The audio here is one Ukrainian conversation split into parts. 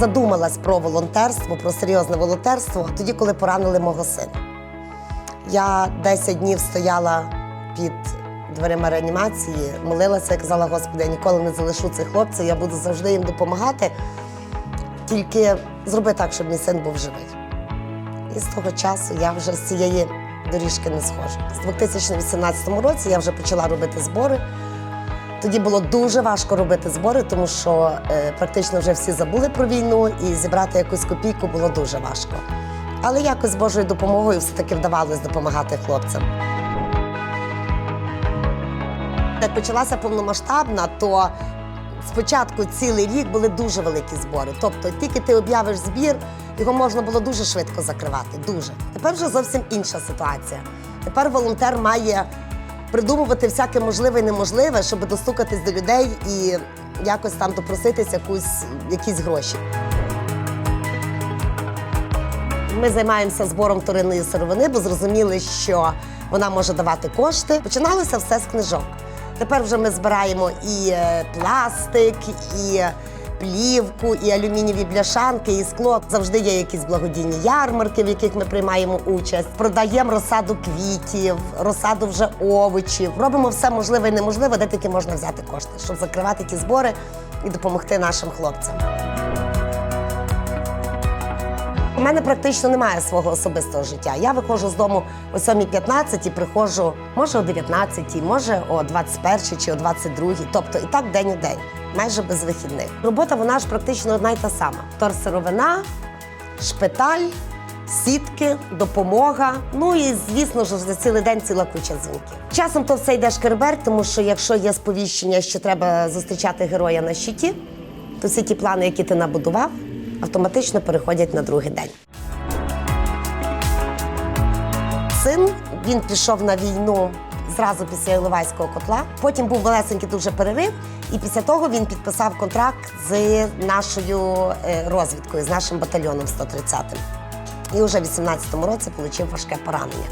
задумалась про волонтерство, про серйозне волонтерство тоді, коли поранили мого сина. Я 10 днів стояла під дверима реанімації, молилася і казала, Господи, я ніколи не залишу цих хлопців, я буду завжди їм допомагати. Тільки зроби так, щоб мій син був живий. І з того часу я вже з цієї доріжки не схожу. З 2018 році я вже почала робити збори. Тоді було дуже важко робити збори, тому що е, практично вже всі забули про війну, і зібрати якусь копійку було дуже важко. Але якось з Божою допомогою все-таки вдавалось допомагати хлопцям. Як почалася повномасштабна, то спочатку цілий рік були дуже великі збори. Тобто, тільки ти об'явиш збір, його можна було дуже швидко закривати. Дуже. Тепер вже зовсім інша ситуація. Тепер волонтер має придумувати всяке можливе і неможливе, щоб достукатись до людей і якось там допроситись якусь, якісь гроші. Ми займаємося збором вторинної сировини, бо зрозуміли, що вона може давати кошти. Починалося все з книжок. Тепер вже ми збираємо і е, пластик, і плівку, і алюмінієві бляшанки, і скло. Завжди є якісь благодійні ярмарки, в яких ми приймаємо участь. Продаємо розсаду квітів, розсаду вже овочів. Робимо все можливе і неможливе, де тільки можна взяти кошти, щоб закривати ті збори і допомогти нашим хлопцям. У мене практично немає свого особистого життя. Я виходжу з дому о 7.15 і приходжу, може о 19, може о 21 чи о 22, тобто і так день у день, майже без вихідних. Робота вона ж практично одна й та сама: торсировина, шпиталь, сітки, допомога. Ну і звісно ж за цілий день ціла куча дзвінків. Часом то все йде шкерберть, тому що якщо є сповіщення, що треба зустрічати героя на щиті, то всі ті плани, які ти набудував, автоматично переходять на другий день. Син він пішов на війну зразу після Іловайського котла. Потім був малесенький дуже перерив, і після того він підписав контракт з нашою е, розвідкою, з нашим батальйоном 130-м. І вже в 18-му році отримав важке поранення.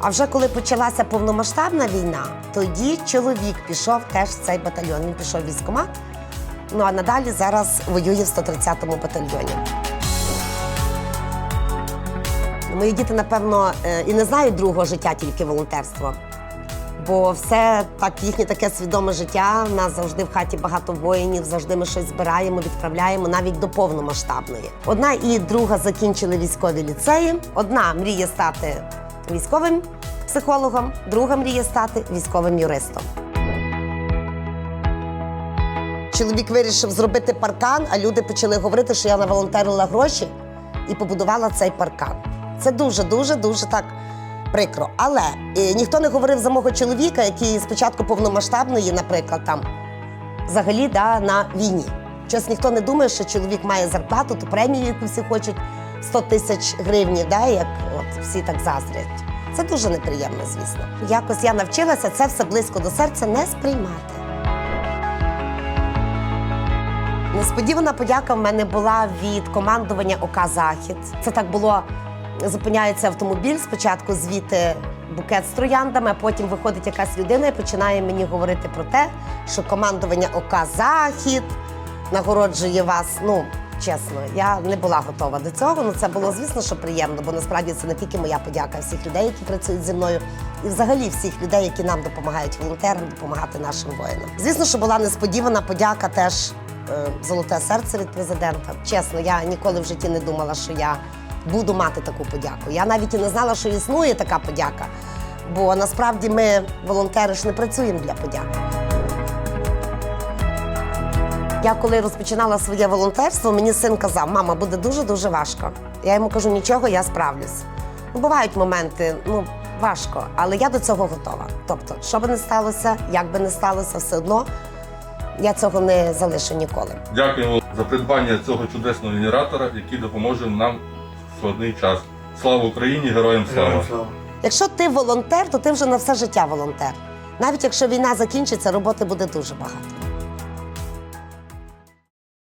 А вже коли почалася повномасштабна війна, тоді чоловік пішов теж в цей батальйон. Він пішов в військкомат. Ну а надалі зараз воює в 130-му батальйоні. Мої діти, напевно, е, і не знають другого життя, тільки волонтерство. Бо все так, їхнє таке свідоме життя. У нас завжди в хаті багато воїнів, завжди ми щось збираємо, відправляємо навіть до повномасштабної. Одна і друга закінчили військові ліцеї. Одна мріє стати військовим психологом, друга мріє стати військовим юристом. Чоловік вирішив зробити паркан, а люди почали говорити, що я наволонтерила гроші і побудувала цей паркан. Це дуже, дуже, дуже так прикро. Але е, ніхто не говорив за мого чоловіка, який спочатку повномасштабної, наприклад, там взагалі да, на війні. Щось ніхто не думає, що чоловік має зарплату, ту премію, яку всі хочуть 100 тисяч гривень, да, як от всі так заздрять. Це дуже неприємно, звісно. Якось я навчилася це все близько до серця не сприймати. Несподівана подяка в мене була від командування ОК Захід. Це так було. Зупиняється автомобіль, спочатку звідти букет з трояндами, а потім виходить якась людина і починає мені говорити про те, що командування ОК Захід нагороджує вас. Ну, чесно, я не була готова до цього. Ну це було, звісно, що приємно, бо насправді це не тільки моя подяка, а всіх людей, які працюють зі мною, і взагалі всіх людей, які нам допомагають волонтерам, допомагати нашим воїнам. Звісно, що була несподівана подяка теж е, золоте серце від президента. Чесно, я ніколи в житті не думала, що я буду мати таку подяку. Я навіть і не знала, що існує така подяка. Бо насправді ми, волонтери, ж не працюємо для подяки. Я коли розпочинала своє волонтерство, мені син казав, мама, буде дуже-дуже важко. Я йому кажу, нічого, я справлюсь. Ну, бувають моменти, ну, важко, але я до цього готова. Тобто, що би не сталося, як би не сталося, все одно я цього не залишу ніколи. Дякуємо за придбання цього чудесного генератора, який допоможе нам складний час. Слава Україні! Героям слава! Якщо ти волонтер, то ти вже на все життя волонтер. Навіть якщо війна закінчиться, роботи буде дуже багато.